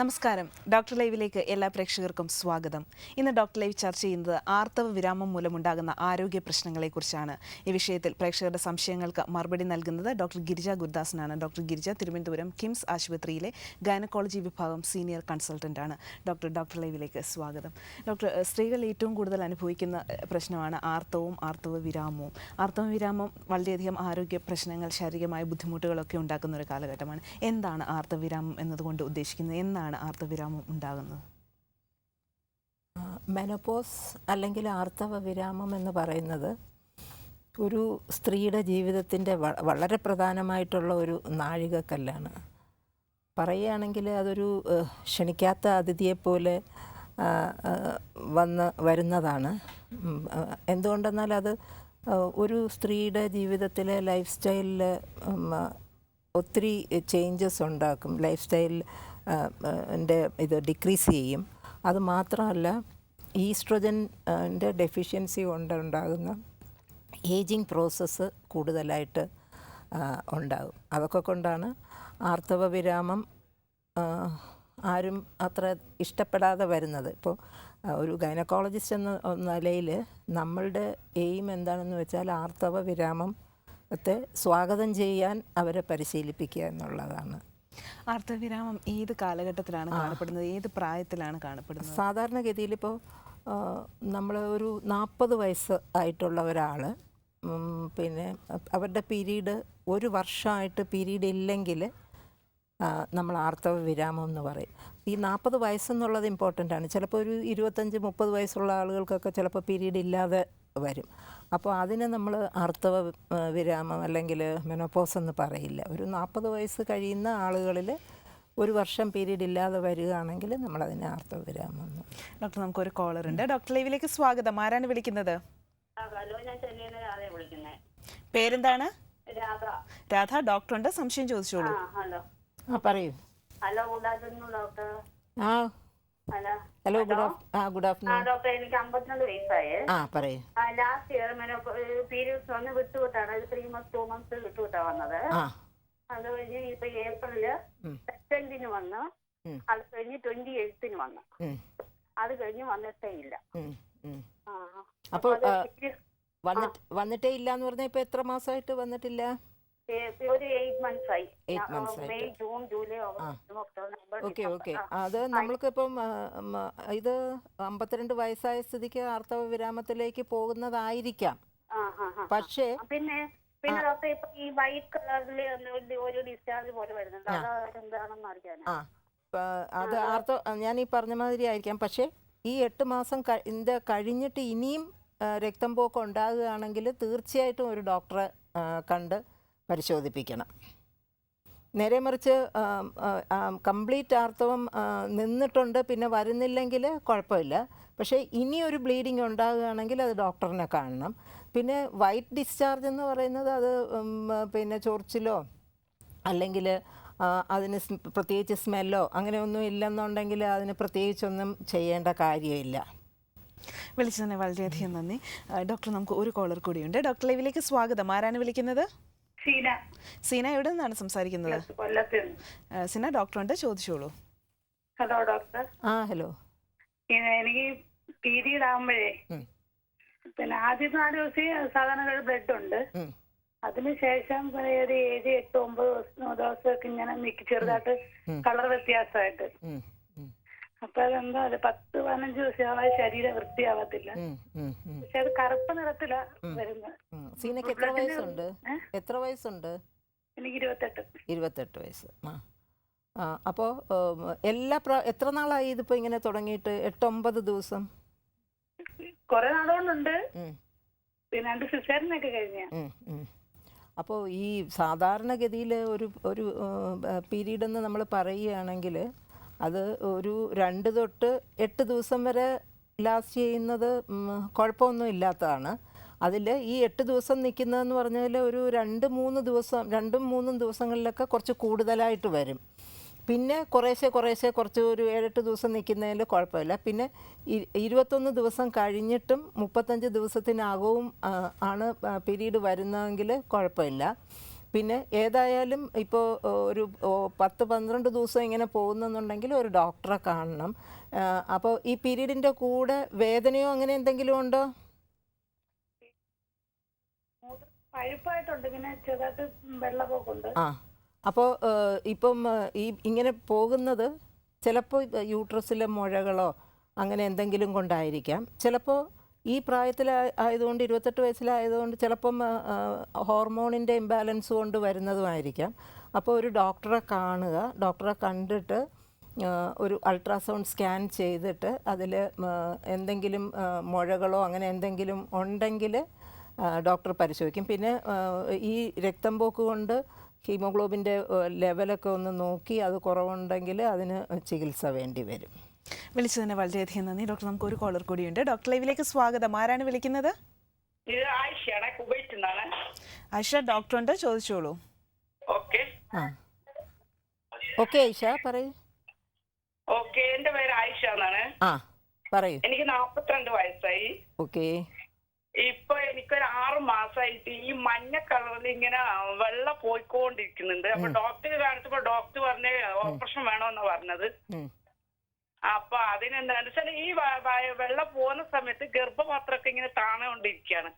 നമസ്കാരം. ഡോക്ടർ ലൈവിലേക്ക് എല്ലാ പ്രേക്ഷകർക്കും സ്വാഗതം. ഇന്ന് ഡോക്ടർ ലൈവ് ചർച്ച ചെയ്യുന്നത് ആർത്തവ വിരാമം മൂലമുണ്ടാകുന്ന ആരോഗ്യ പ്രശ്നങ്ങളെക്കുറിച്ചാണ്. ഈ വിഷയത്തിൽ പ്രേക്ഷകരുടെ സംശയങ്ങൾക്ക് മറുപടി നൽകുന്നത് ഡോക്ടർ ഗിരിജ ഗുരുദാസനാണ്. ഡോക്ടർ ഗിരിജ തിരുവനന്തപുരം കിംസ് ആശുപത്രിയിലെ ഗൈനക്കോളജി വിഭാഗം സീനിയർ കൺസൾട്ടന്റ് ആണ്. ഡോക്ടർ ഡോക്ടർ ലൈവിലേക്ക് സ്വാഗതം. ഡോക്ടർ സ്ത്രീകൾ ഏറ്റവും കൂടുതൽ അനുഭവിക്കുന്ന പ്രശ്നമാണ് ആർത്തവവും ആർത്തവ വിരാമവും. ആർത്തവ വിരാമം വളരെയധികം ആരോഗ്യ പ്രശ്നങ്ങൾ ശാരീരികമായ ബുദ്ധിമുട്ടുകളൊക്കെ ഉണ്ടാക്കുന്ന ഒരു കാലഘട്ടമാണ്. എന്താണ് ആർത്തവ വിരാമം എന്നതുകൊണ്ട് ഉദ്ദേശിക്കുന്നത്? എന്നാണ് ആർത്തവിരാമം ഉണ്ടാകുന്നത്? മെനോപോസ് അല്ലെങ്കിൽ ആർത്തവ വിരാമം എന്ന് പറയുന്നത് ഒരു സ്ത്രീയുടെ ജീവിതത്തിന്റെ വളരെ പ്രധാനമായിട്ടുള്ള ഒരു നാഴികക്കല്ലാണ്. പറയുകയാണെങ്കിൽ അതൊരു ക്ഷണിക്കാത്ത അതിഥിയെപ്പോലെ വന്ന് വരുന്നതാണ്. എന്തുകൊണ്ടെന്നാൽ അത് ഒരു സ്ത്രീയുടെ ജീവിതത്തിലെ ലൈഫ് സ്റ്റൈലിൽ ഒത്തിരി ചേഞ്ചസ് ഉണ്ടാക്കും. ലൈഫ് സ്റ്റൈൽ ന്റെ ഇത് ഡിക്രീസ് ചെയ്യും. അത് മാത്രമല്ല ഈസ്ട്രജന്റെ ഡെഫിഷ്യൻസി കൊണ്ട് ഉണ്ടാകുന്ന ഏജിങ് പ്രോസസ്സ് കൂടുതലായിട്ട് ഉണ്ടാകും. അതൊക്കെ കൊണ്ടാണ് ആർത്തവ വിരാമം ആരും അത്ര ഇഷ്ടപ്പെടാതെ വരുന്നത്. ഇപ്പോൾ ഒരു ഗൈനക്കോളജിസ്റ്റ് എന്ന നിലയിൽ നമ്മളുടെ എയിം എന്താണെന്ന് വെച്ചാൽ ആർത്തവ വിരാമത്തെ സ്വാഗതം ചെയ്യാൻ അവരെ പരിശീലിപ്പിക്കുക എന്നുള്ളതാണ്. ആർത്തവിരാമം ഏത് കാലഘട്ടത്തിലാണ് കാണപ്പെടുന്നത്? ഏത് പ്രായത്തിലാണ് കാണപ്പെടുന്നത്? സാധാരണഗതിയിൽ ഇപ്പോൾ നമ്മൾ ഒരു നാൽപ്പത് വയസ്സ് ആയിട്ടുള്ള ഒരാൾ പിന്നെ അവരുടെ പീരീഡ് ഒരു വർഷമായിട്ട് പീരീഡ് ഇല്ലെങ്കിൽ നമ്മൾ ആർത്തവ വിരാമം എന്ന് പറയും. ഈ നാൽപ്പത് വയസ്സെന്നുള്ളത് ഇമ്പോർട്ടന്റ് ആണ്. ചിലപ്പോൾ ഒരു ഇരുപത്തഞ്ച് മുപ്പത് വയസ്സുള്ള ആളുകൾക്കൊക്കെ ചിലപ്പോൾ പീരീഡ് ഇല്ലാതെ വരും. അപ്പോൾ അതിന് നമ്മൾ ആർത്തവ വിരാമം അല്ലെങ്കിൽ മെനോപോസ് എന്ന് പറയില്ല. ഒരു നാൽപ്പത് വയസ്സ് കഴിയുന്ന ആളുകളിൽ ഒരു വർഷം പീരീഡ് ഇല്ലാതെ വരികയാണെങ്കിൽ നമ്മൾ നമ്മളതിനെ ആർത്തവ വിരാമം. ഡോക്ടർ നമുക്കൊരു കോളർ ഉണ്ട്. ഡോക്ടർ ലൈവിലേക്ക് സ്വാഗതം. ആരാണ് വിളിക്കുന്നത്? ഹലോ ഞാൻ ചെന്നൈയിൽ രാധയെ വിളിക്കുന്നേ. പേരെന്താണ്? രാധ. രാധ ഡോക്ടറുണ്ട്. സംശയം ആ ചോദിച്ചോളൂ ഹലോ. ആ പറയൂ. Hello good afternoon doctor. ആ ഹലോ. ഹലോ. ഗുഡ് ആ ഗുഡ് ആഫ്റ്റർനൂൺ ഡോക്ടർ എനിക്ക് അമ്പത്തിരണ്ട് വയസ്സായേ. ആ പറയൂ. ലാസ്റ്റ് ഇയർ പീരിയഡ്സ് വന്ന് വിട്ടുവിട്ടാണ്. ത്രീ മന്ത്സ് ടു മന്ത്സ് വിട്ടുവിട്ടാ വന്നത്. അത് കഴിഞ്ഞ് ഇപ്പൊ ഏപ്രിൽ. സെക്കൻഡിന് വന്ന്. അത് കഴിഞ്ഞ് ട്വന്റി എയ്ത്തിന് വന്ന്. അത് കഴിഞ്ഞ് വന്നിട്ടേ ഇല്ല period- വന്നിട്ട് ഇല്ല എന്ന് പറഞ്ഞാൽ ഇപ്പൊ എത്ര മാസമായിട്ട് വന്നിട്ടില്ല? ഒരു. May June July okay okay അത് നമ്മൾക്ക് ഇപ്പം ഇത് അമ്പത്തിരണ്ട് വയസ്സായ സ്ഥിതിക്ക് ആർത്തവ വിരാമത്തിലേക്ക് പോകുന്നതായിരിക്കാം. പക്ഷേ പിന്നെ പിന്നെ ഡോക്ടർ ഇപ്പൊ ഈ വൈറ്റ് കളറിൽ ഒരു ഡിസ്ചാർജ് പോലെ വരുന്നുണ്ട്. അത് എന്താണെന്ന് അറിയാനാ? അത് ആർത്തവ ഞാൻ ഈ പറഞ്ഞ മാതിരി ആയിരിക്കാം. പക്ഷേ ഈ എട്ട് മാസം കഴിഞ്ഞിട്ട് ഇനിയും രക്തം പോക്ക് ഉണ്ടാകുകയാണെങ്കിൽ തീർച്ചയായിട്ടും ഒരു ഡോക്ടറെ കണ്ട് പരിശോധിപ്പിക്കണം. നേരെ മറിച്ച് കംപ്ലീറ്റ് ആർത്തവം നിന്നിട്ടുണ്ട് പിന്നെ വരുന്നില്ലെങ്കിൽ കുഴപ്പമില്ല. പക്ഷേ ഇനി ഒരു ബ്ലീഡിങ് ഉണ്ടാകുകയാണെങ്കിൽ അത് ഡോക്ടറിനെ കാണണം. പിന്നെ വൈറ്റ് ഡിസ്ചാർജ് എന്ന് പറയുന്നത് അത് പിന്നെ ചൊറിച്ചിലോ അല്ലെങ്കിൽ അതിന് പ്രത്യേകിച്ച് സ്മെല്ലോ അങ്ങനെയൊന്നും ഇല്ലെന്നുണ്ടെങ്കിൽ അതിന് പ്രത്യേകിച്ചൊന്നും ചെയ്യേണ്ട കാര്യമില്ല. വിളിച്ചതിന് വളരെയധികം നന്ദി. ഡോക്ടർ നമുക്ക് ഒരു കോളർ കൂടിയുണ്ട്. ഡോക്ടർ ലൈവിലേക്ക് സ്വാഗതം. ആരാണ് വിളിക്കുന്നത്? സീന. എവിടെ നിന്നാണ് സംസാരിക്കുന്നത്? സീന ഡോക്ടറുണ്ട് ചോദിച്ചോളൂ. ഹലോ ഡോക്ടർ ആ ഹലോ എനിക്ക് പീരീഡ് ആകുമ്പോഴേ. പിന്നെ ആദ്യത്തെ നാല് ദിവസം സാധാരണ ബ്ലഡ് ഉണ്ട്. അതിനുശേഷം ഒരു ഏഴ് എട്ട് ഒമ്പത് ദിവസം ദിവസമൊക്കെ ഇങ്ങനെ ചെറുതായിട്ട് കളർ വ്യത്യാസമായിട്ട്. അപ്പൊ അതെന്താ അത് പത്ത് പതിനഞ്ച് ദിവസമായി ശരീരം വൃത്തിയാവത്തില്ല. പക്ഷെ അത് കറുപ്പ് നിറത്തിലാ വരുന്നത്. എത്ര വയസ്സുണ്ട്? എത്ര വയസ്സുണ്ട്? എനിക്ക് ഇരുപത്തെട്ട്. ഇരുപത്തെട്ട് വയസ്സ്. അപ്പോൾ എല്ലാ പ്ര എത്ര നാളായി ഇതിപ്പോൾ ഇങ്ങനെ തുടങ്ങിയിട്ട്? എട്ടൊമ്പത് ദിവസം? കുറെ നാളുകൊണ്ടുണ്ട്. പിന്നെ രണ്ട് സിസേറിനൊക്കെ കഴിഞ്ഞ. അപ്പോൾ ഈ സാധാരണഗതിയിൽ ഒരു ഒരു പീരീഡ് എന്ന് നമ്മൾ പറയുകയാണെങ്കിൽ അത് ഒരു രണ്ട് തൊട്ട് എട്ട് ദിവസം വരെ ലാസ്റ്റ് ചെയ്യുന്നത് കുഴപ്പമൊന്നും ഇല്ലാത്തതാണ്. അതിൽ ഈ എട്ട് ദിവസം നിൽക്കുന്നതെന്ന് പറഞ്ഞാൽ ഒരു രണ്ട് മൂന്ന് ദിവസം രണ്ടും മൂന്നും ദിവസങ്ങളിലൊക്കെ കുറച്ച് കൂടുതലായിട്ട് വരും. പിന്നെ കുറേശ്ശെ കുറേശ്ശെ കുറച്ച് ഒരു ഏഴെട്ട് ദിവസം നിൽക്കുന്നതിൽ കുഴപ്പമില്ല. പിന്നെ ഇരുപത്തൊന്ന് ദിവസം കഴിഞ്ഞിട്ടും മുപ്പത്തഞ്ച് ദിവസത്തിനകവും ആണ് പീരീഡ് വരുന്നതെങ്കിൽ കുഴപ്പമില്ല. പിന്നെ ഏതായാലും ഇപ്പോൾ ഒരു പത്ത് പന്ത്രണ്ട് ദിവസം ഇങ്ങനെ പോകുന്നെന്നുണ്ടെങ്കിൽ ഒരു ഡോക്ടറെ കാണണം. അപ്പോൾ ഈ പീരീഡിന്റെ കൂടെ വേദനയോ അങ്ങനെ എന്തെങ്കിലും ഉണ്ടോ? പഴുപ്പായിട്ടുണ്ട്. ചെറുതായിട്ട് ആ അപ്പോൾ ഇപ്പം ഈ ഇങ്ങനെ പോകുന്നത് ചിലപ്പോൾ യൂട്രസിലെ മുഴകളോ അങ്ങനെ എന്തെങ്കിലും കൊണ്ടായിരിക്കാം. ചിലപ്പോൾ ഈ പ്രായത്തിൽ ആയതുകൊണ്ട് ഇരുപത്തെട്ട് വയസ്സിലായതുകൊണ്ട് ചിലപ്പം ഹോർമോണിന്റെ ഇംബാലൻസ് കൊണ്ട് വരുന്നതുമായിരിക്കാം. അപ്പോൾ ഒരു ഡോക്ടറെ കാണുക ഡോക്ടറെ കണ്ടിട്ട് ഒരു അൾട്രാസൗണ്ട് സ്കാൻ ചെയ്തിട്ട് അതിൽ എന്തെങ്കിലും മുഴകളോ അങ്ങനെ എന്തെങ്കിലും ഉണ്ടെങ്കിൽ ഡോക്ടർ പരിശോധിക്കും. പിന്നെ ഈ രക്തം പോക്ക് കൊണ്ട് ഹീമോഗ്ലോബിന്റെ ലെവലൊക്കെ ഒന്ന് നോക്കി അത് കുറവുണ്ടെങ്കിൽ അതിന് ചികിത്സ വേണ്ടി വരും. വിളിച്ചതിന് വളരെയധികം നന്ദി. ഡോക്ടർ നമുക്ക് ഒരു കോളർ കൂടിയുണ്ട്. ഡോക്ടർ ലൈവിലേക്ക് സ്വാഗതം. ആരാണ് വിളിക്കുന്നത്? ഇത് ആയിഷയാണ്. ഉണ്ട് നിന്നാണ്. ആയിഷ ഡോക്ടറുണ്ട്. ചോദിച്ചോളൂ. ഓക്കെ. ആ. ഓക്കെ ഐഷ പറയൂ. ഓക്കെ എന്റെ പേര് ആയിഷ എന്നാണ്. ആ പറയൂ. എനിക്ക് നാപ്പത്തിരണ്ട് വയസ്സായി. ഓക്കെ. ഇപ്പൊ എനിക്കൊരു ആറ് മാസമായിട്ട് ഈ മഞ്ഞ കളറിൽ ഇങ്ങനെ വെള്ള പോയിക്കൊണ്ടിരിക്കുന്നുണ്ട്. അപ്പൊ ഡോക്ടറെ കാണിച്ചപ്പോ ഡോക്ടർ പറഞ്ഞ ഓപ്പറേഷൻ വേണമെന്ന് പറഞ്ഞത്. ഉം. അപ്പൊ അതിനെന്താന്ന് വെച്ചാൽ ഈ വെള്ള പോകുന്ന സമയത്ത് ഗർഭപാത്രമൊക്കെ ഇങ്ങനെ താണുകൊണ്ടിരിക്കുകയാണ്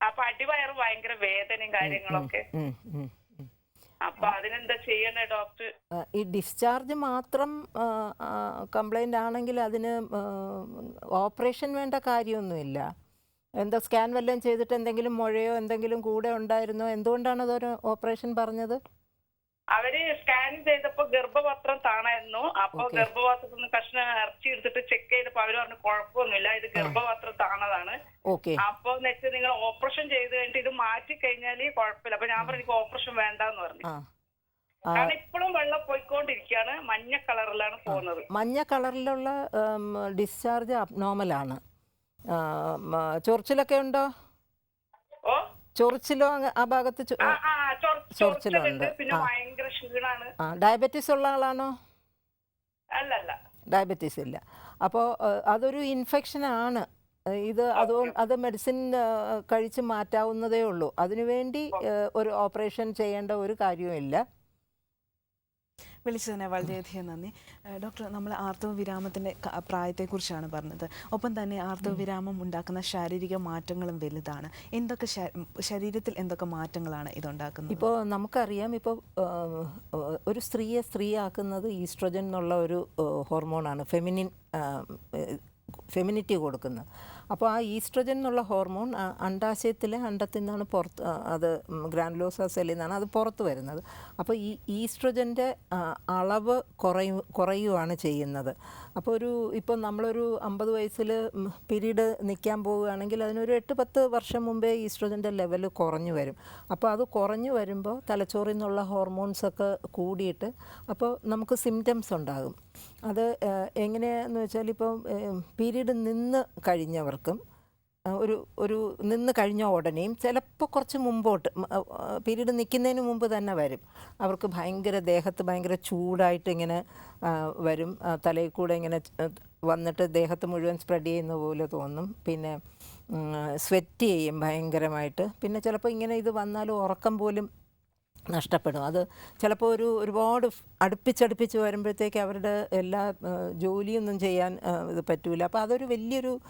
അപ്പൊ അടിവയറ് ഭയങ്കര വേദനയും കാര്യങ്ങളൊക്കെ. അപ്പൊ അതിനെന്താ ചെയ്യണേ ഡോക്ടർ? ഈ ഡിസ്ചാർജ് മാത്രം കംപ്ലൈന്റ് ആണെങ്കിൽ അതിന് ഓപ്പറേഷൻ വേണ്ട കാര്യമൊന്നുമില്ല. എന്താ സ്കാൻ വല്ലതും ചെയ്തിട്ട് എന്തെങ്കിലും മുഴയോ എന്തെങ്കിലും കൂടെ ഉണ്ടായിരുന്നോ? എന്തുകൊണ്ടാണ് അതൊരു ഓപ്പറേഷൻ പറഞ്ഞത്? അവർ സ്കാൻ ചെയ്തപ്പോ ഗർഭപത്രം താണായിരുന്നു. അപ്പൊ. ഗർഭപാത്രത്തിൽ നിന്ന് കഷ്ണം ഇറച്ചി എടുത്തിട്ട് ചെക്ക് ചെയ്തപ്പോ അവർ പറഞ്ഞു കുഴപ്പമൊന്നുമില്ല ഇത് ഗർഭപത്രം താണതാണ്. ഓക്കെ അപ്പൊ നെക്സ്റ്റ് നിങ്ങൾ ഓപ്പറേഷൻ ചെയ്ത് കഴിഞ്ഞിട്ട് ഇത് മാറ്റി കഴിഞ്ഞാൽ കുഴപ്പമില്ല. അപ്പൊ ഞാൻ പറഞ്ഞു എനിക്ക് ഓപ്പറേഷൻ വേണ്ടെന്ന് പറഞ്ഞു. കാരണം ഇപ്പോഴും വെള്ളം പോയിക്കൊണ്ടിരിക്കുകയാണ്. മഞ്ഞ കളറിലാണ് പോകുന്നത്. മഞ്ഞ കളറിലുള്ള ഡിസ്ചാർജ് അബ്നോർമലാണ് ചൊറിച്ചിലൊക്കെ ഉണ്ടോ? ഓ. ചൊറിച്ചിലോ ആ ഭാഗത്ത് ആ ചൊറിച്ചിലുണ്ട്. പിന്നെ ആ. ഭയങ്കര ക്ഷീണാണ്. ആ ഡയബറ്റീസ് ഉള്ള ആളാണോ? അല്ലല്ല. അല്ല ഡയബറ്റീസ് ഇല്ല. അപ്പോൾ അതൊരു ഇൻഫെക്ഷൻ ആണ്. ഇത് അതുകൊണ്ട് അത് മെഡിസിൻ കഴിച്ച് മാറ്റാവുന്നതേ ഉള്ളൂ. അതിനുവേണ്ടി ഒരു ഓപ്പറേഷൻ ചെയ്യേണ്ട ഒരു കാര്യവുമില്ല വിളിച്ചതിന് വളരെയധികം നന്ദി. ഡോക്ടർ നമ്മൾ ആർത്തവ വിരാമത്തിന്റെ പ്രായത്തെക്കുറിച്ചാണ് പറഞ്ഞത്. ഒപ്പം തന്നെ ആർത്തവ വിരാമം ഉണ്ടാക്കുന്ന ശാരീരിക മാറ്റങ്ങളും വലുതാണ്. എന്തൊക്കെ ശരീരത്തിൽ എന്തൊക്കെ മാറ്റങ്ങളാണ് ഇതുണ്ടാക്കുന്നത്? ഇപ്പോൾ നമുക്കറിയാം ഇപ്പോൾ ഒരു സ്ത്രീയെ സ്ത്രീയാക്കുന്നത് ഈസ്ട്രജൻ എന്നുള്ള ഒരു ഹോർമോണാണ്. ഫെമിനിൻ ഫെമിനിറ്റി കൊടുക്കുന്നത്. അപ്പോൾ ആ ഈസ്ട്രജൻ എന്നുള്ള ഹോർമോൺ അണ്ടാശയത്തിലെ അണ്ടത്തിൽ നിന്നാണ് പുറത്ത് അത് ഗ്രാൻഡ്ലോസ സെല്ലിൽ നിന്നാണ് അത് പുറത്ത് വരുന്നത്. അപ്പോൾ ഈ ഈസ്ട്രജന്റെ അളവ് കുറയു കുറയുകയാണ് ചെയ്യുന്നത്. അപ്പോൾ ഒരു ഇപ്പോൾ നമ്മളൊരു അമ്പത് വയസ്സിൽ പീരീഡ് നിൽക്കാൻ പോവുകയാണെങ്കിൽ അതിനൊരു എട്ട് പത്ത് വർഷം മുമ്പേ ഈസ്ട്രജന്റെ ലെവൽ കുറഞ്ഞു വരും. അപ്പോൾ അത് കുറഞ്ഞു വരുമ്പോൾ തലച്ചോറിൽ നിന്നുള്ള ഹോർമോൺസൊക്കെ കൂടിയിട്ട് അപ്പോൾ നമുക്ക് സിംറ്റംസ് ഉണ്ടാകും. അത് എങ്ങനെയാണെന്ന് വെച്ചാൽ ഇപ്പോൾ പീരീഡ് നിന്ന് കഴിഞ്ഞവർക്കും ആ, ഒരു ഒരു നിന്ന് കഴിഞ്ഞ ഉടനെയും ചിലപ്പോൾ കുറച്ച് മുമ്പോട്ട് പീരീഡ് നിൽക്കുന്നതിന് മുമ്പ് തന്നെ വരും. അവർക്ക് ഭയങ്കര ദേഹത്ത് ഭയങ്കര ചൂടായിട്ട് ഇങ്ങനെ വരും. തലയിൽ കൂടെ ഇങ്ങനെ വന്നിട്ട് ദേഹത്ത് മുഴുവൻ സ്പ്രെഡ് ചെയ്യുന്ന പോലെ തോന്നും. പിന്നെ സ്വെറ്റ് ചെയ്യും ഭയങ്കരമായിട്ട്. പിന്നെ ചിലപ്പോൾ ഇങ്ങനെ ഇത് വന്നാൽ ഉറക്കം പോലും നഷ്ടപ്പെടും. അത് ചിലപ്പോൾ ഒരു ഒരുപാട് അടുപ്പിച്ചടുപ്പിച്ച് വരുമ്പോഴത്തേക്ക് അവരുടെ എല്ലാ ജോലിയൊന്നും ചെയ്യാൻ ഇത് പറ്റൂല. അപ്പോൾ അതൊരു വലിയൊരു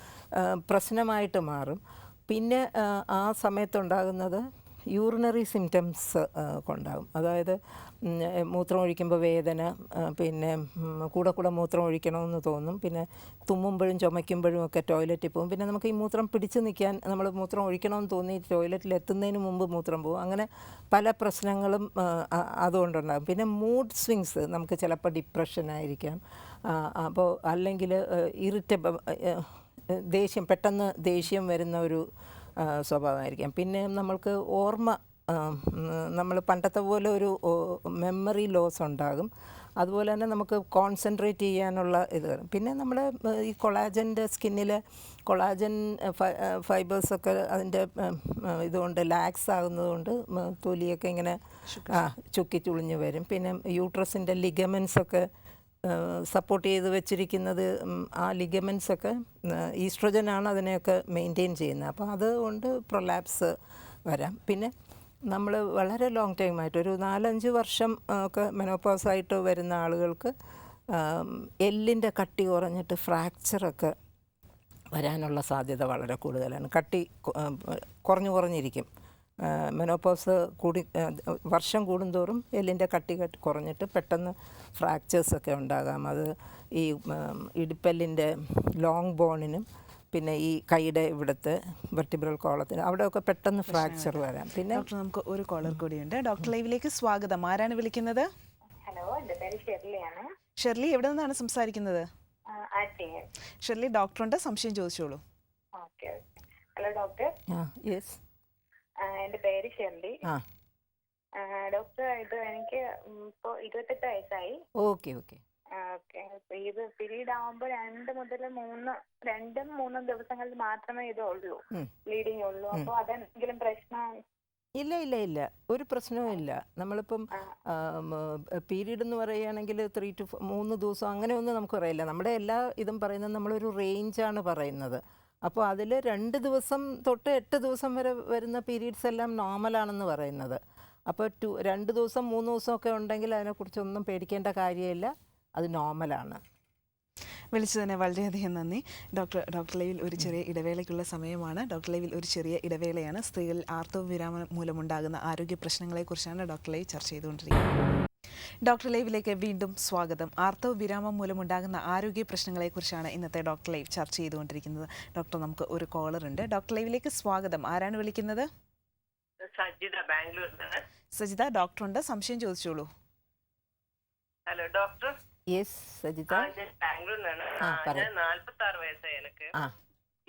പ്രശ്നമായിട്ട് മാറും. പിന്നെ ആ സമയത്തുണ്ടാകുന്നത് യൂറിനറി സിംറ്റംസ് കൊണ്ടാകും അതായത് മൂത്രം ഒഴിക്കുമ്പോൾ വേദന പിന്നെ കൂടെ കൂടെ മൂത്രം ഒഴിക്കണമെന്ന് തോന്നും. പിന്നെ തുമ്മുമ്പോഴും ചുമയ്ക്കുമ്പോഴും ഒക്കെ ടോയ്ലറ്റിൽ പോകും. പിന്നെ നമുക്ക് ഈ മൂത്രം പിടിച്ചു നിൽക്കാൻ നമ്മൾ മൂത്രം ഒഴിക്കണമെന്ന് തോന്നി ടോയ്ലറ്റിൽ എത്തുന്നതിന് മുമ്പ് മൂത്രം പോകും. അങ്ങനെ പല പ്രശ്നങ്ങളും അതുകൊണ്ടുണ്ടാകും. പിന്നെ മൂഡ് സ്വിങ്സ് നമുക്ക് ചിലപ്പോൾ ഡിപ്രഷൻ ആയിരിക്കാം. അപ്പോൾ അല്ലെങ്കിൽ ഇറിറ്റബിൾ ദേഷ്യം പെട്ടെന്ന് ദേഷ്യം വരുന്ന ഒരു സ്വഭാവമായിരിക്കാം. പിന്നെ നമ്മൾക്ക് ഓർമ്മ നമ്മൾ പണ്ടത്തെ പോലെ ഒരു മെമ്മറി ലോസ് ഉണ്ടാകും. അതുപോലെ തന്നെ നമുക്ക് കോൺസെൻട്രേറ്റ് ചെയ്യാനുള്ള ഇത് വരും. പിന്നെ നമ്മൾ ഈ കൊളാജന്റെ സ്കിന്നിലെ കൊളാജൻ ഫൈബേഴ്സൊക്കെ അതിന്റെ ഇതുകൊണ്ട് ലാക്സ് ആകുന്നതുകൊണ്ട് തൊലിയൊക്കെ ഇങ്ങനെ ചുക്കി ചുളിഞ്ഞ് വരും. പിന്നെ യൂട്രസിന്റെ ലിഗമെൻസ് ഒക്കെ സപ്പോർട്ട് ചെയ്ത് വെച്ചിരിക്കുന്നത് ആ ലിഗമെൻസൊക്കെ ഈസ്ട്രോജനാണ് അതിനെയൊക്കെ മെയിന്റെയിൻ ചെയ്യുന്നത്. അപ്പോൾ അതുകൊണ്ട് പ്രൊലാപ്സ് വരാം. പിന്നെ നമ്മൾ വളരെ ലോങ് ടൈമായിട്ട് ഒരു നാലഞ്ച് വർഷം ഒക്കെ മെനോപ്പോസായിട്ട് വരുന്ന ആളുകൾക്ക് എല്ലിന്റെ കട്ടി കുറഞ്ഞിട്ട് ഫ്രാക്ചറൊക്കെ വരാനുള്ള സാധ്യത വളരെ കൂടുതലാണ്. കട്ടി കുറഞ്ഞു കുറഞ്ഞിരിക്കും. മെനോപ്പോസ് കൂടി വർഷം കൂടുന്തോറും എല്ലിന്റെ കട്ടി കട്ടി കുറഞ്ഞിട്ട് പെട്ടെന്ന് ഫ്രാക്ചേഴ്സൊക്കെ ഉണ്ടാകാം. അത് ഈ ഇടുപ്പെല്ലിന്റെ ലോങ് ബോണിനും പിന്നെ ഈ കൈയുടെ ഇവിടുത്തെ വെർട്ടിബ്രൽ കോളത്തിന് അവിടെയൊക്കെ പെട്ടെന്ന് ഫ്രാക്ചർ വരാം. പിന്നെ ഡോക്ടർ നമുക്ക് ഒരു കോളർ കൂടിയുണ്ട്. ഡോക്ടർ ലൈവിലേക്ക് സ്വാഗതം. ആരാണ് വിളിക്കുന്നത്? ഹലോ എന്റെ പേര് ഷെർലിയാണ്. ഷെർലി എവിടെ നിന്നാണ് സംസാരിക്കുന്നത്? ഷെർലി ഡോക്ടറുണ്ട്. സംശയം ചോദിച്ചോളൂ. Hello doctor. ആ യെസ് എന്റെ പേര് ഷെർലി. ആ. ഡോക്ടർ ഇത് എനിക്ക് ഇപ്പോ ഇരുപത്തെട്ട് വയസ്സായി. Okay okay. ഓക്കെ. ഇത് പീരീഡ് ആവുമ്പോ രണ്ട് മുതൽ മൂന്ന് രണ്ടും മൂന്നും ദിവസങ്ങളിൽ മാത്രമേ ഇത് ഉള്ളൂ. ബ്ലീഡിങ് ഉള്ളൂ. അപ്പൊ അതെന്തെങ്കിലും പ്രശ്നം? ഇല്ല ഇല്ല ഇല്ല. ഒരു പ്രശ്നവും ഇല്ല. നമ്മളിപ്പം. പീരീഡ് എന്ന് പറയുകയാണെങ്കിൽ ത്രീ ടു മൂന്ന് ദിവസം അങ്ങനെയൊന്നും നമുക്ക് പറയില്ല നമ്മുടെ എല്ലാ ഇതും പറയുന്നത് നമ്മളൊരു റേഞ്ചാണ് പറയുന്നത്. അപ്പോൾ അതിൽ രണ്ട് ദിവസം തൊട്ട് എട്ട് ദിവസം വരെ വരുന്ന പീരീഡ്സ് എല്ലാം നോർമലാണെന്ന് പറയുന്നത്. അപ്പോൾ ടു രണ്ട് ദിവസം മൂന്ന് ദിവസമൊക്കെ ഉണ്ടെങ്കിൽ അതിനെക്കുറിച്ചൊന്നും പേടിക്കേണ്ട കാര്യമില്ല. അത് നോർമലാണ് വിളിച്ചതിന് വളരെയധികം നന്ദി. ഡോക്ടർ ഡോക്ടർ ലൈവിൽ ഒരു ചെറിയ ഇടവേളയ്ക്കുള്ള സമയമാണ്. ഡോക്ടർ ലൈവിൽ ഒരു ചെറിയ ഇടവേളയാണ്. സ്ത്രീകളിൽ ആർത്തവ വിരാമം മൂലമുണ്ടാകുന്ന ആരോഗ്യ പ്രശ്നങ്ങളെക്കുറിച്ചാണ് ഡോക്ടർ ലൈവ് ചർച്ച ചെയ്തുകൊണ്ടിരിക്കുന്നത്. ഡോക്ടർ ലൈവിലേക്ക് വീണ്ടും സ്വാഗതം. ആർത്തവ വിരാമം മൂലമുണ്ടാകുന്ന ആരോഗ്യ പ്രശ്നങ്ങളെക്കുറിച്ചാണ് ഇന്നത്തെ ഡോക്ടർ ലൈവ് ചർച്ച ചെയ്തുകൊണ്ടിരിക്കുന്നത്. ഡോക്ടർ നമുക്ക് ഒരു കോളർ ഉണ്ട്. ഡോക്ടർ ലൈവിലേക്ക് സ്വാഗതം. ആരാണ് വിളിക്കുന്നത്? സജിത ബാംഗ്ലൂരിൽ സജിത സജിത ഡോക്ടറുണ്ട് സംശയം ചോദിച്ചോളൂ. Hello doctor. Yes Sajitha. Bangalore നാല്പത്തി ആറ് വയസ്സായി എനിക്ക്.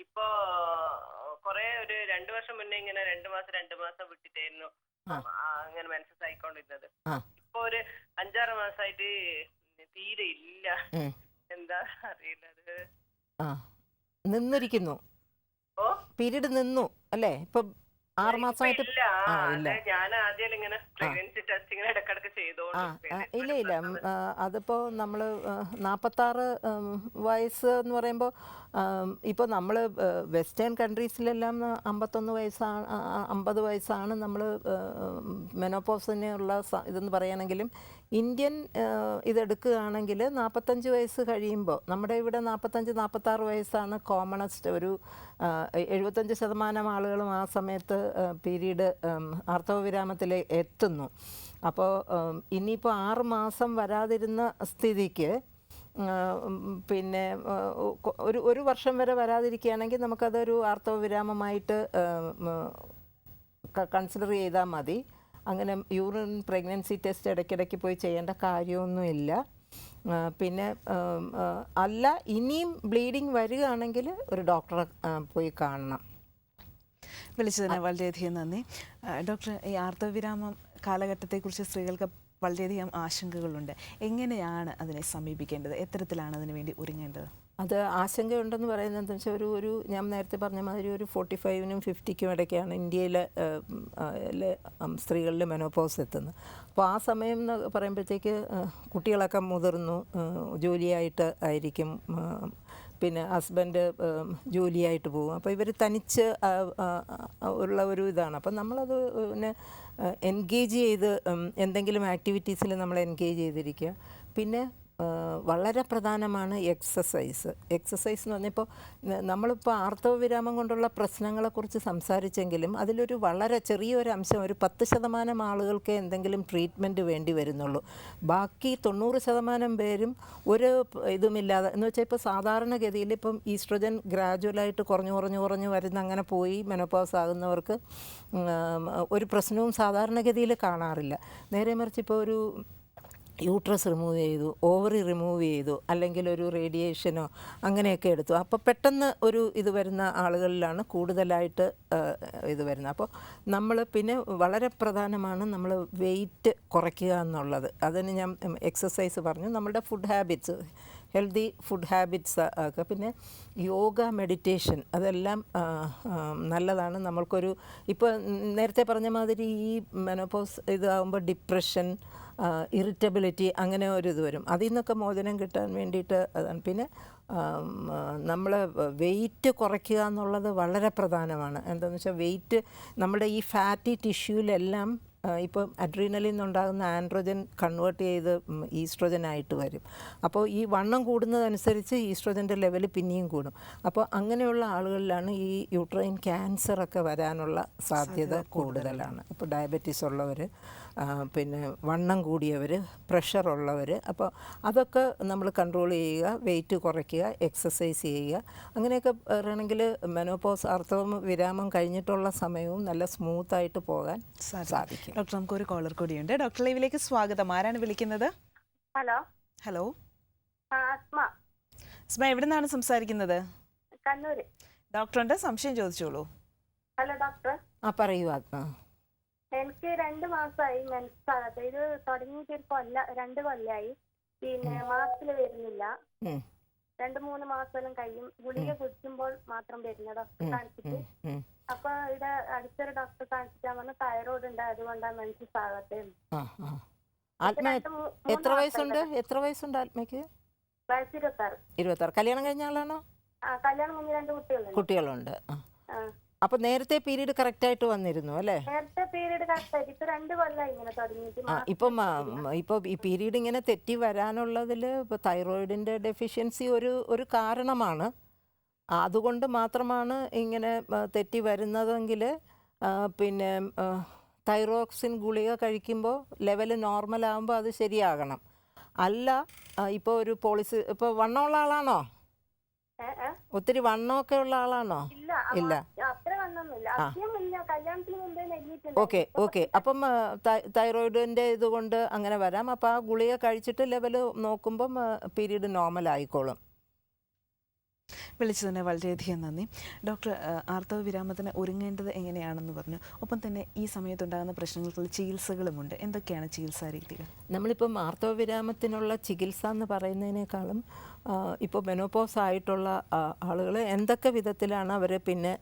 ഇപ്പോ കൊറേ ഒരു രണ്ടു വർഷം മുന്നേ ഇങ്ങനെ രണ്ടു മാസം രണ്ടു മാസം വിട്ടിട്ടായിരുന്നു. അങ്ങനെ ആയിക്കൊണ്ടിരുന്നത് ആ. ഇപ്പൊ ഒരു അഞ്ചാറ് മാസമായിട്ട് തീരെ ഇല്ല. എന്താ അറിയില്ല അത് ആ. നിന്നിരിക്കുന്നു. പീരീഡ് നിന്നു അല്ലേ? ഇപ്പം ആറ് ഇപ്പൊ മാസമായിട്ട് ഇല്ല ആ, ഇല്ല. അതിപ്പോ ഞാൻ ആദ്യം ഇങ്ങനെ പ്രഗ്നൻസി ടെസ്റ്റിങ്ങനെ ഇടക്കിടക്ക് ആ ചെയ്തോണ്ട് ഇല്ല ഇല്ല ഉം, ആ, അതിപ്പോൾ നമ്മൾ നാൽപ്പത്താറ് വയസ്സ് എന്ന് പറയുമ്പോൾ ഇപ്പോൾ നമ്മൾ വെസ്റ്റേൺ കൺട്രീസിലെല്ലാം അമ്പത്തൊന്ന് വയസ്സാണ് അമ്പത് വയസ്സാണ് നമ്മൾ മെനോപോസിനുള്ള ഇതെന്ന് പറയുകയാണെങ്കിലും ഇന്ത്യൻ ഇതെടുക്കുകയാണെങ്കിൽ നാൽപ്പത്തഞ്ച് വയസ്സ് കഴിയുമ്പോൾ നമ്മുടെ ഇവിടെ നാൽപ്പത്തഞ്ച് നാൽപ്പത്താറ് വയസ്സാണ് കോമണസ്റ്റ് ഒരു എഴുപത്തഞ്ച് ശതമാനം ആളുകളും ആ സമയത്ത് പീരീഡ് ആർത്തവവിരാമത്തിൽ എത്തുന്നു. അപ്പോൾ ഇനിയിപ്പോൾ ആറ് മാസം വരാതിരുന്ന സ്ഥിതിക്ക് പിന്നെ ഒരു ഒരു വർഷം വരെ വരാതിരിക്കുകയാണെങ്കിൽ നമുക്കതൊരു ആർത്തവ വിരാമമായിട്ട് കൺസിഡർ ചെയ്താൽ മതി. അങ്ങനെ യൂറിൻ പ്രഗ്നൻസി ടെസ്റ്റ് ഇടയ്ക്കിടയ്ക്ക് പോയി ചെയ്യേണ്ട കാര്യമൊന്നുമില്ല. പിന്നെ അല്ല ഇനിയും ബ്ലീഡിങ് വരികയാണെങ്കിൽ ഒരു ഡോക്ടറെ പോയി കാണണം. വിളിച്ചതിന് വളരെയധികം നന്ദി. ഡോക്ടർ ഈ ആർത്തവവിരാമം കാലഘട്ടത്തെക്കുറിച്ച് സ്ത്രീകൾക്ക് വളരെയധികം ആശങ്കകളുണ്ട്. എങ്ങനെയാണ് അതിനെ സമീപിക്കേണ്ടത്? എത്തരത്തിലാണ് അതിനു വേണ്ടി ഒരുങ്ങേണ്ടത്? അത് ആശങ്കയുണ്ടെന്ന് പറയുന്നത് വെച്ചാൽ ഒരു ഒരു ഞാൻ നേരത്തെ പറഞ്ഞ മാതിരി ഒരു ഫോർട്ടി ഫൈവിനും ഫിഫ്റ്റിക്കും ഇടയ്ക്കാണ് ഇന്ത്യയിലെ സ്ത്രീകളിൽ മെനോപോസ് എത്തുന്നത്. അപ്പോൾ ആ സമയം എന്ന് പറയുമ്പോഴത്തേക്ക് കുട്ടികളൊക്കെ മുതിർന്നു ജോലിയായിട്ട് ആയിരിക്കും പിന്നെ ഹസ്ബൻഡ് ജോലിയായിട്ട് പോകും. അപ്പോൾ ഇവർ തനിച്ച് ഉള്ള ഒരു ഇതാണ്. അപ്പം നമ്മളത് പിന്നെ എൻഗേജ് ചെയ്ത് എന്തെങ്കിലും ആക്ടിവിറ്റീസിൽ നമ്മൾ എൻഗേജ് ചെയ്തിരിക്കുക പിന്നെ വളരെ പ്രധാനമാണ് എക്സസൈസ്. എക്സസൈസ് എന്ന് പറഞ്ഞപ്പോൾ നമ്മളിപ്പോൾ ആർത്തവ വിരാമം കൊണ്ടുള്ള പ്രശ്നങ്ങളെക്കുറിച്ച് സംസാരിച്ചെങ്കിലും അതിലൊരു വളരെ ചെറിയൊരു അംശം ഒരു പത്ത് ശതമാനം ആളുകൾക്ക് എന്തെങ്കിലും ട്രീറ്റ്മെന്റ് വേണ്ടി വരുന്നുള്ളൂ. ബാക്കി തൊണ്ണൂറ് ശതമാനം പേരും ഒരു ഇതുമില്ലാതെ എന്ന് വെച്ചാൽ ഇപ്പോൾ സാധാരണഗതിയിൽ ഇപ്പം ഈസ്ട്രജൻ ഗ്രാജുവലായിട്ട് കുറഞ്ഞു കുറഞ്ഞു കുറഞ്ഞു വരുന്ന അങ്ങനെ പോയി മെനോപോസ് ആകുന്നവർക്ക് ഒരു പ്രശ്നവും സാധാരണഗതിയിൽ കാണാറില്ല. നേരെ മറിച്ച് ഇപ്പോൾ ഒരു യൂട്രസ് റിമൂവ് ചെയ്തു ഓവറി റിമൂവ് ചെയ്തു അല്ലെങ്കിൽ ഒരു റേഡിയേഷനോ അങ്ങനെയൊക്കെ എടുത്തു. അപ്പോൾ പെട്ടെന്ന് ഒരു ഇത് വരുന്ന ആളുകളിലാണ് കൂടുതലായിട്ട് ഇത് വരുന്നത്. അപ്പോൾ നമ്മൾ പിന്നെ വളരെ പ്രധാനമാണ് നമ്മൾ വെയിറ്റ് കുറയ്ക്കുക എന്നുള്ളത്. അതിന് ഞാൻ എക്സസൈസ് പറഞ്ഞു. നമ്മളുടെ food habits healthy food habits ഒക്കെ. പിന്നെ യോഗ മെഡിറ്റേഷൻ അതെല്ലാം നല്ലതാണ്. നമ്മൾക്കൊരു ഇപ്പോൾ നേരത്തെ പറഞ്ഞ മാതിരി ഈ മെനോപോസ് ഇതാകുമ്പോൾ ഡിപ്രഷൻ ഇറിറ്റബിലിറ്റി അങ്ങനെ ഒരു ഇത് വരും. അതിൽ നിന്നൊക്കെ മോചനം കിട്ടാൻ വേണ്ടിയിട്ട് അതാണ്. പിന്നെ നമ്മൾ വെയിറ്റ് കുറയ്ക്കുക എന്നുള്ളത് വളരെ പ്രധാനമാണ്. എന്താണെന്ന് വെച്ചാൽ വെയിറ്റ് നമ്മുടെ ഈ ഫാറ്റി ടിഷ്യൂലെല്ലാം ഇപ്പം അഡ്രീനലിൽ നിന്നുണ്ടാകുന്ന ആൻഡ്രോജൻ കൺവേർട്ട് ചെയ്ത് ഈസ്ട്രോജൻ ആയിട്ട് വരും. അപ്പോൾ ഈ വണ്ണം കൂടുന്നതനുസരിച്ച് ഈസ്ട്രോജന്റെ ലെവൽ പിന്നെയും കൂടും. അപ്പോൾ അങ്ങനെയുള്ള ആളുകളിലാണ് ഈ യൂട്രൈൻ ക്യാൻസറൊക്കെ വരാനുള്ള സാധ്യത കൂടുതലാണ്. ഇപ്പോൾ ഡയബറ്റീസ് ഉള്ളവർ പിന്നെ വണ്ണം കൂടിയവർ പ്രഷറുള്ളവർ അപ്പോൾ അതൊക്കെ നമ്മൾ കൺട്രോൾ ചെയ്യുക വെയിറ്റ് കുറയ്ക്കുക എക്സസൈസ് ചെയ്യുക. അങ്ങനെയൊക്കെ പറയണമെങ്കിൽ മെനോപോസ് അർത്ഥവും വിരാമം കഴിഞ്ഞിട്ടുള്ള സമയവും നല്ല സ്മൂത്തായിട്ട് പോകാൻ സാധിക്കും. ഡോക്ടർ നമുക്ക് ഒരു കോളർ കൂടിയുണ്ട്. ഡോക്ടർ ലൈവിലേക്ക് സ്വാഗതം. ആരാണ് വിളിക്കുന്നത്? ഹലോ. ഹലോ. സ്മ എവിടെ നിന്നാണ് സംസാരിക്കുന്നത്? കണ്ണൂര്. ഡോക്ടറുണ്ട് സംശയം ചോദിച്ചോളൂ. Hello doctor. ആ പറയൂ ആത്മ. എനിക്ക് രണ്ട് മാസമായി മെൻസ് അതായത് തുടങ്ങിയിട്ട് ഒരു കൊല്ല രണ്ട് കൊല്ലായി. പിന്നെ മാസത്തിൽ വരുന്നില്ല. രണ്ട് മൂന്ന് മാസമെല്ലാം കഴിയും. ഗുളിക കുടിക്കുമ്പോൾ മാത്രം വരുന്ന ഡോക്ടർ കാണിച്ചിട്ട്. അപ്പൊ ഇവിടെ അടുത്തൊരു ഡോക്ടർ കാണിച്ചിട്ടാ വന്ന് തൈറോയ്ഡ് ഉണ്ട്. അതുകൊണ്ടാണ് മെൻസസ് ആകാത്തത് ആ ആ. ആത്മ രണ്ട് എത്ര വയസ്സുണ്ട്? എത്ര വയസ്സുണ്ട് ആത്മയ്ക്ക്? വയസ്സ് ഇരുപത്താറ്. ഇരുപത്താറ്. കല്യാണം കഴിഞ്ഞ ആളാണോ? കല്യാണം കഴിഞ്ഞ് രണ്ട് കുട്ടികളുണ്ട്. അപ്പോൾ നേരത്തെ പീരീഡ് കറക്റ്റ് ആയിട്ട് വന്നിരുന്നു അല്ലേ? നേരത്തെ പീരീഡ് കറക്റ്റായിട്ട് ഇപ്പൊ രണ്ട് കൊല്ലമായി ഇങ്ങനെ തുടങ്ങിയിട്ട് ആ ഇപ്പം ഈ പീരീഡ് ഇങ്ങനെ തെറ്റി വരാനുള്ളതിൽ ഇപ്പോൾ തൈറോയിഡിന്റെ ഡെഫിഷ്യൻസി ഒരു ഒരു കാരണമാണ്. ആ, അതുകൊണ്ട് മാത്രമാണ് ഇങ്ങനെ ആ, തെറ്റി വരുന്നതെങ്കിൽ ആ, പിന്നെ ആ, തൈറോക്സിൻ ഗുളിക കഴിക്കുമ്പോൾ ലെവൽ നോർമൽ ആകുമ്പോൾ അത് ശരിയാകണം. അല്ല ഇപ്പോൾ ഒരു പോളിസി ഇപ്പോൾ വണ്ണമുള്ള ആളാണോ? ഒത്തിരി വണ്ണമൊക്കെ ഉള്ള ആളാണോ? ഇല്ല ഓക്കെ ഓക്കെ. അപ്പം തൈറോയിഡിന്റെ ഇതുകൊണ്ട് അങ്ങനെ വരാം. അപ്പൊ ആ ഗുളിക കഴിച്ചിട്ട് ലെവൽ നോക്കുമ്പം പീരീഡ് നോർമൽ ആയിക്കോളും വിളിച്ചതിന് വളരെയധികം നന്ദി. ഡോക്ടർ ആർത്തവ വിരാമത്തിന് ഒരുങ്ങേണ്ടത് എങ്ങനെയാണെന്ന് പറഞ്ഞു. ഒപ്പം തന്നെ ഈ സമയത്തുണ്ടാകുന്ന പ്രശ്നങ്ങൾക്കുള്ള ചികിത്സകളുമുണ്ട്. എന്തൊക്കെയാണ് ചികിത്സാ രീതികൾ? നമ്മളിപ്പം ആർത്തവ വിരാമത്തിനുള്ള ചികിത്സ എന്ന് പറയുന്നതിനേക്കാളും ഇപ്പോൾ മെനോപോസ് ആയിട്ടുള്ള ആളുകൾ എന്തൊക്കെ വിധത്തിലാണ് അവർ പിന്നെ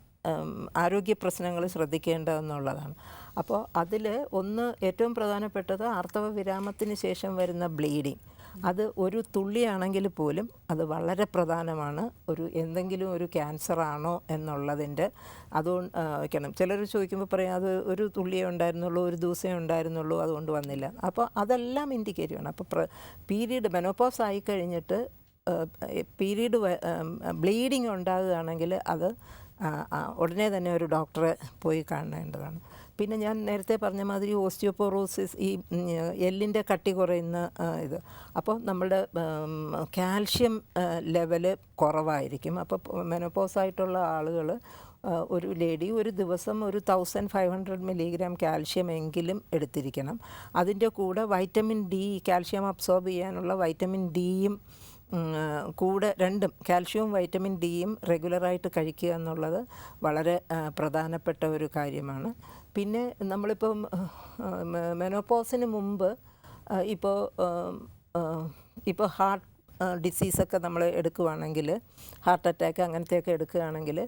ആരോഗ്യ പ്രശ്നങ്ങൾ ശ്രദ്ധിക്കേണ്ടതെന്നുള്ളതാണ്. അപ്പോൾ അതിൽ ഒന്ന് ഏറ്റവും പ്രധാനപ്പെട്ടത് ആർത്തവ വിരാമത്തിന് ശേഷം വരുന്ന ബ്ലീഡിങ്. അത് ഒരു തുള്ളിയാണെങ്കിൽ പോലും അത് വളരെ പ്രധാനമാണ്. ഒരു എന്തെങ്കിലും ഒരു ക്യാൻസർ ആണോ എന്നുള്ളതിന്റെ അതുകൊണ്ട് വയ്ക്കണം. ചിലർ ചോദിക്കുമ്പോൾ പറയും അത് ഒരു തുള്ളിയേ ഉണ്ടായിരുന്നുള്ളൂ ഒരു ദിവസമേ ഉണ്ടായിരുന്നുള്ളൂ അതുകൊണ്ട് വന്നില്ല. അപ്പോൾ അതെല്ലാം ഇൻഡിക്കേറ്റ് ചെയ്യണം. അപ്പോൾ പ്ര പീരീഡ് മെനോപോസ് ആയി കഴിഞ്ഞിട്ട് പീരീഡ് ബ്ലീഡിങ് ഉണ്ടാകുകയാണെങ്കിൽ അത് ഉടനെ തന്നെ ഒരു ഡോക്ടറെ പോയി കാണേണ്ടതാണ്. പിന്നെ ഞാൻ നേരത്തെ പറഞ്ഞ മാതിരി ഓസ്റ്റിയോപോറോസിസ് ഈ എല്ലിന്റെ കട്ടി കുറയുന്ന ഇത്. അപ്പോൾ നമ്മുടെ കാൽഷ്യം ലെവൽ കുറവായിരിക്കും. അപ്പോൾ മെനോപോസ് ആയിട്ടുള്ള ആളുകൾ ഒരു ലേഡി ഒരു ദിവസം ഒരു thousand five hundred milligram calcium എങ്കിലും എടുത്തിരിക്കണം. അതിന്റെ കൂടെ വൈറ്റമിൻ ഡി കാൽഷ്യം അബ്സോർബ് ചെയ്യാനുള്ള വൈറ്റമിൻ ഡിയും കൂടെ രണ്ടും കാൽഷ്യവും വൈറ്റമിൻ ഡിയും റെഗുലറായിട്ട് കഴിക്കുക എന്നുള്ളത് വളരെ പ്രധാനപ്പെട്ട ഒരു കാര്യമാണ്. പിന്നെ നമ്മളിപ്പം മെനോപോസിന് മുമ്പ് ഇപ്പോൾ ഇപ്പോൾ ഹാർട്ട് ഡിസീസൊക്കെ നമ്മൾ എടുക്കുകയാണെങ്കിൽ ഹാർട്ട് അറ്റാക്ക് അങ്ങനത്തെയൊക്കെ എടുക്കുകയാണെങ്കിൽ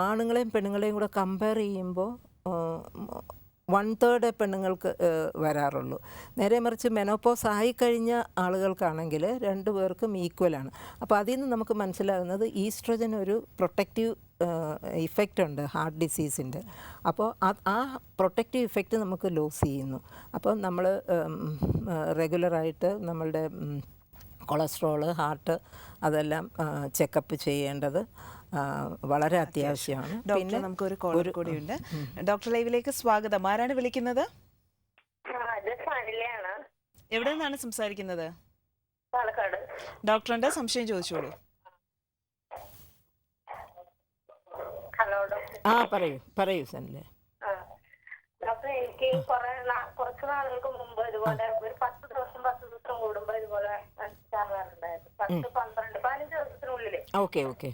ആണുങ്ങളെയും പെണ്ണുങ്ങളെയും കൂടെ കമ്പയർ ചെയ്യുമ്പോൾ വൺ തേർഡ് പെണ്ണുങ്ങൾക്ക് വരാറുള്ളൂ. നേരെ മറിച്ച് മെനോപ്പോസ് ആയിക്കഴിഞ്ഞ ആളുകൾക്കാണെങ്കിൽ രണ്ടു പേർക്കും ഈക്വലാണ് അപ്പോൾ അതിൽ നിന്ന് നമുക്ക് മനസ്സിലാകുന്നത് ഈസ്ട്രജൻ ഒരു പ്രൊട്ടക്റ്റീവ് ഇഫക്റ്റ് ഉണ്ട് ഹാർട്ട് ഡിസീസിന്റെ അപ്പോൾ ആ പ്രൊട്ടക്റ്റീവ് ഇഫക്റ്റ് നമുക്ക് ലോസ് ചെയ്യുന്നു. അപ്പോൾ നമ്മൾ റെഗുലറായിട്ട് നമ്മളുടെ കൊളസ്ട്രോൾ ഹാർട്ട് അതെല്ലാം ചെക്കപ്പ് ചെയ്യേണ്ടത്. വളരെ അത്യാവശ്യമാണ്. പിന്നെ നമുക്ക് ഒരു കോളർ കൂടിയുണ്ട് ഡോക്ടർ ലൈവിലേക്ക് സ്വാഗതം. ആരാണ് വിളിക്കുന്നത്? എവിടെ നിന്നാണ് സംസാരിക്കുന്നത്? പാലക്കാട്. ഡോക്ടറുണ്ട് സംശയം ചോദിച്ചോളൂ. ഹലോ ഡോക്ടർ ആ പറയൂ. പറയൂ സനിലെ. ആ. ഡോക്ടർ എനിക്ക് കുറച്ച് നാളുകൾക്ക് മുമ്പ് ഇതുപോലെ ഒരു പത്ത് ദിവസം പത്ത് ദിവസം കൂടുമ്പോ പത്ത് പന്ത്രണ്ട് പതിനഞ്ച് ദിവസത്തിനുള്ളിൽ ഓക്കെ ഓക്കെ.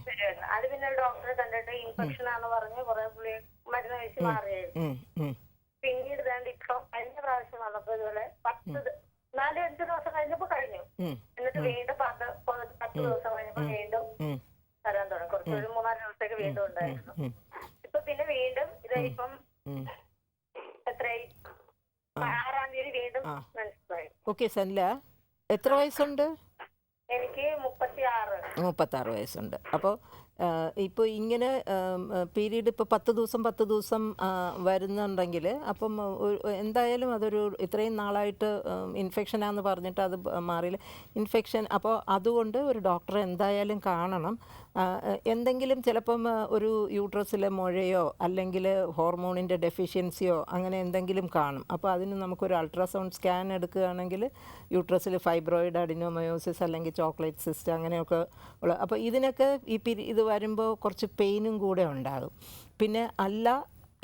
അത് പിന്നെ ഡോക്ടറെ കണ്ടിട്ട് ഇൻഫെക്ഷൻ ആണെന്ന് പറഞ്ഞ് കുറെ പുള്ളി മരുന്ന് കഴിച്ച് മാറിയായിരുന്നു. പിന്നീട് ദാണ്ട് ഇപ്പൊ കഴിഞ്ഞ പ്രാവശ്യം വന്നപ്പോ ഇതുപോലെ പത്ത് നാല് അഞ്ച് ദിവസം കഴിഞ്ഞപ്പോ കഴിഞ്ഞു. എന്നിട്ട് വീണ്ടും പത്ത് പത്ത് ദിവസം കഴിഞ്ഞപ്പോ വീണ്ടും വരാൻ തുടങ്ങി. കുറച്ച് ഒരു മൂന്നാൽ ദിവസത്തേക്ക് വീണ്ടും ഉണ്ടായിരുന്നു. ഇപ്പൊ പിന്നെ വീണ്ടും ഇത് ഇപ്പം എത്രയായി? ആറാം തീയതി വീണ്ടും മനസ്സിലായി. ഓക്കെ സനില. എത്ര വയസ്സുണ്ട്? മുപ്പത്താറ് വയസ്സുണ്ട്. അപ്പോൾ ഇപ്പോൾ ഇങ്ങനെ പീരീഡ് ഇപ്പോൾ പത്ത് ദിവസം പത്ത് ദിവസം വരുന്നുണ്ടെങ്കിൽ അപ്പം എന്തായാലും അതൊരു ഇത്രയും നാളായിട്ട് ഇൻഫെക്ഷനാന്ന് പറഞ്ഞിട്ട് അത് മാറിയില്ല. ഇൻഫെക്ഷൻ അപ്പോൾ അതുകൊണ്ട് ഒരു ഡോക്ടറെ എന്തായാലും കാണണം. എന്തെങ്കിലും ചിലപ്പം ഒരു യൂട്രസിലെ മുഴയോ അല്ലെങ്കിൽ ഹോർമോണിന്റെ ഡെഫിഷ്യൻസിയോ അങ്ങനെ എന്തെങ്കിലും കാണും. അപ്പോൾ അതിന് നമുക്കൊരു അൾട്രാസൗണ്ട് സ്കാൻ എടുക്കുകയാണെങ്കിൽ യൂട്രസിൽ ഫൈബ്രോയിഡ് അഡിനോമയോസിസ് അല്ലെങ്കിൽ ചോക്ലേറ്റ് സിസ്റ്റ് അങ്ങനെയൊക്കെ ഉള്ള അപ്പോൾ ഇതിനൊക്കെ ഈ പിരി ഇത് വരുമ്പോൾ കുറച്ച് പെയിനും കൂടെ ഉണ്ടാകും. പിന്നെ അല്ല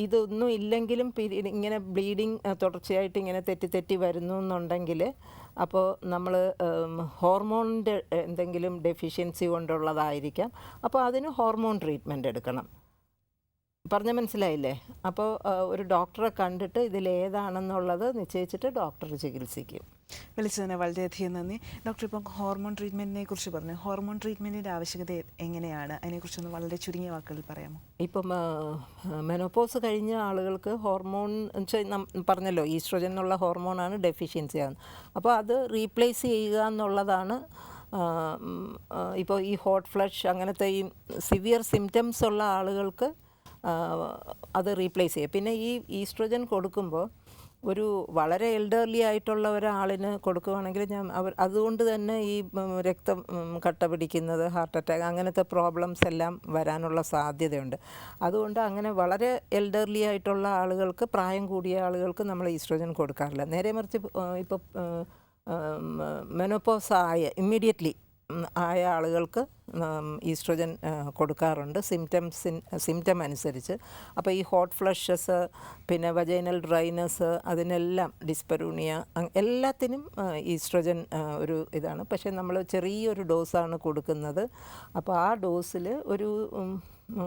ഇതൊന്നും ഇല്ലെങ്കിലും ഇങ്ങനെ ബ്ലീഡിങ് തുടർച്ചയായിട്ട് ഇങ്ങനെ തെറ്റി തെറ്റി വരുന്നു എന്നുണ്ടെങ്കിൽ അപ്പോൾ നമ്മൾ ഹോർമോണിന്റെ എന്തെങ്കിലും ഡെഫിഷ്യൻസി കൊണ്ടുള്ളതായിരിക്കാം. അപ്പോൾ അതിന് ഹോർമോൺ ട്രീറ്റ്മെന്റ് എടുക്കണം. പറഞ്ഞ മനസ്സിലായില്ലേ? അപ്പോൾ ഒരു ഡോക്ടറെ കണ്ടിട്ട് ഇതിലേതാണെന്നുള്ളത് നിശ്ചയിച്ചിട്ട് ഡോക്ടർ ചികിത്സിക്കും. വിളിച്ചതിന് വളരെയധികം നന്ദി. ഡോക്ടർ ഇപ്പം ഹോർമോൺ ട്രീറ്റ്മെന്റിനെ കുറിച്ച് പറഞ്ഞു. ഹോർമോൺ ട്രീറ്റ്മെന്റിന്റെ ആവശ്യകത എങ്ങനെയാണ്? അതിനെക്കുറിച്ചൊന്ന് വളരെ ചുരുങ്ങിയ വാക്കുകളിൽ പറയാമോ? ഇപ്പം മെനോപോസ് കഴിഞ്ഞ ആളുകൾക്ക് ഹോർമോൺ പറഞ്ഞല്ലോ ഈസ്ട്രോജൻ എന്നുള്ള ഹോർമോണാണ് ഡെഫിഷ്യൻസി ആകുന്നത് അപ്പോൾ അത് റീപ്ലേസ് ചെയ്യുക എന്നുള്ളതാണ് ഇപ്പോൾ ഈ ഹോട്ട് ഫ്ലഷ് അങ്ങനത്തെ ഈ സിവിയർ സിംറ്റംസ് ഉള്ള ആളുകൾക്ക് അത് റീപ്ലേസ് ചെയ്യുക. പിന്നെ ഈ ഈസ്ട്രോജൻ കൊടുക്കുമ്പോൾ ഒരു വളരെ എൽഡർലി ആയിട്ടുള്ള ഒരാളിന് കൊടുക്കുകയാണെങ്കിൽ ഞാൻ അവർ അതുകൊണ്ട് തന്നെ ഈ രക്തം കട്ട പിടിക്കുന്നത് ഹാർട്ട് അറ്റാക്ക് അങ്ങനത്തെ പ്രോബ്ലംസ് എല്ലാം വരാനുള്ള സാധ്യതയുണ്ട്. അതുകൊണ്ട് അങ്ങനെ വളരെ എൽഡർലി ആയിട്ടുള്ള ആളുകൾക്ക് പ്രായം കൂടിയ ആളുകൾക്ക് നമ്മൾ ഈസ്ട്രോജൻ കൊടുക്കാറില്ല. നേരെ മറിച്ച് ഇപ്പോൾ മെനോപ്പോസ് ആയ ഇമ്മീഡിയറ്റ്ലി ആയ ആളുകൾക്ക് ഈസ്ട്രോജൻ കൊടുക്കാറുണ്ട്. സിംറ്റംസിൻ സിംറ്റം അനുസരിച്ച്. അപ്പോൾ ഈ ഹോട്ട് ഫ്ലഷസ് പിന്നെ വജൈനൽ ഡ്രൈനസ് അതിനെല്ലാം ഡിസ്പെറൂണിയ എല്ലാത്തിനും ഈസ്ട്രോജൻ ഒരു ഇതാണ്. പക്ഷേ നമ്മൾ ചെറിയൊരു ഡോസാണ് കൊടുക്കുന്നത്. അപ്പോൾ ആ ഡോസിൽ ഒരു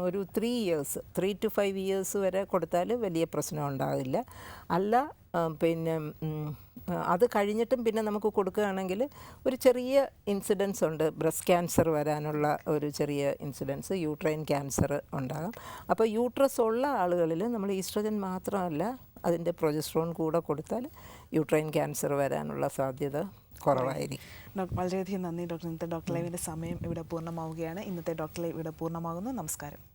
ഒരു three years three to five years വരെ കൊടുത്താൽ വലിയ പ്രശ്നം ഉണ്ടാകില്ല അല്ല പിന്നെ അത് കഴിഞ്ഞിട്ടും പിന്നെ നമുക്ക് കൊടുക്കുകയാണെങ്കിൽ ഒരു ചെറിയ ഇൻസിഡൻസ് ഉണ്ട്. ബ്രസ്റ്റ് ക്യാൻസർ വരാനുള്ള ഒരു ചെറിയ ഇൻസിഡൻസ് യൂട്രൈൻ ക്യാൻസർ ഉണ്ടാകാം. അപ്പോൾ യൂട്രസ് ഉള്ള ആളുകളിൽ നമ്മൾ ഈസ്ട്രജൻ മാത്രമല്ല അതിന്റെ പ്രൊജസ്ട്രോൺ കൂടെ കൊടുത്താൽ യൂട്രൈൻ ക്യാൻസർ വരാനുള്ള സാധ്യത കുറവായിരിക്കും. ഡോക്ടർ വളരെയധികം നന്ദി. ഡോക്ടർ ഇന്നത്തെ ഡോക്ടർ ലൈവിന്റെ സമയം ഇവിടെ പൂർണമാവുകയാണ്. ഇന്നത്തെ ഡോക്ടർ ലൈവ് ഇവിടെ പൂർണമാകുന്നു. നമസ്കാരം.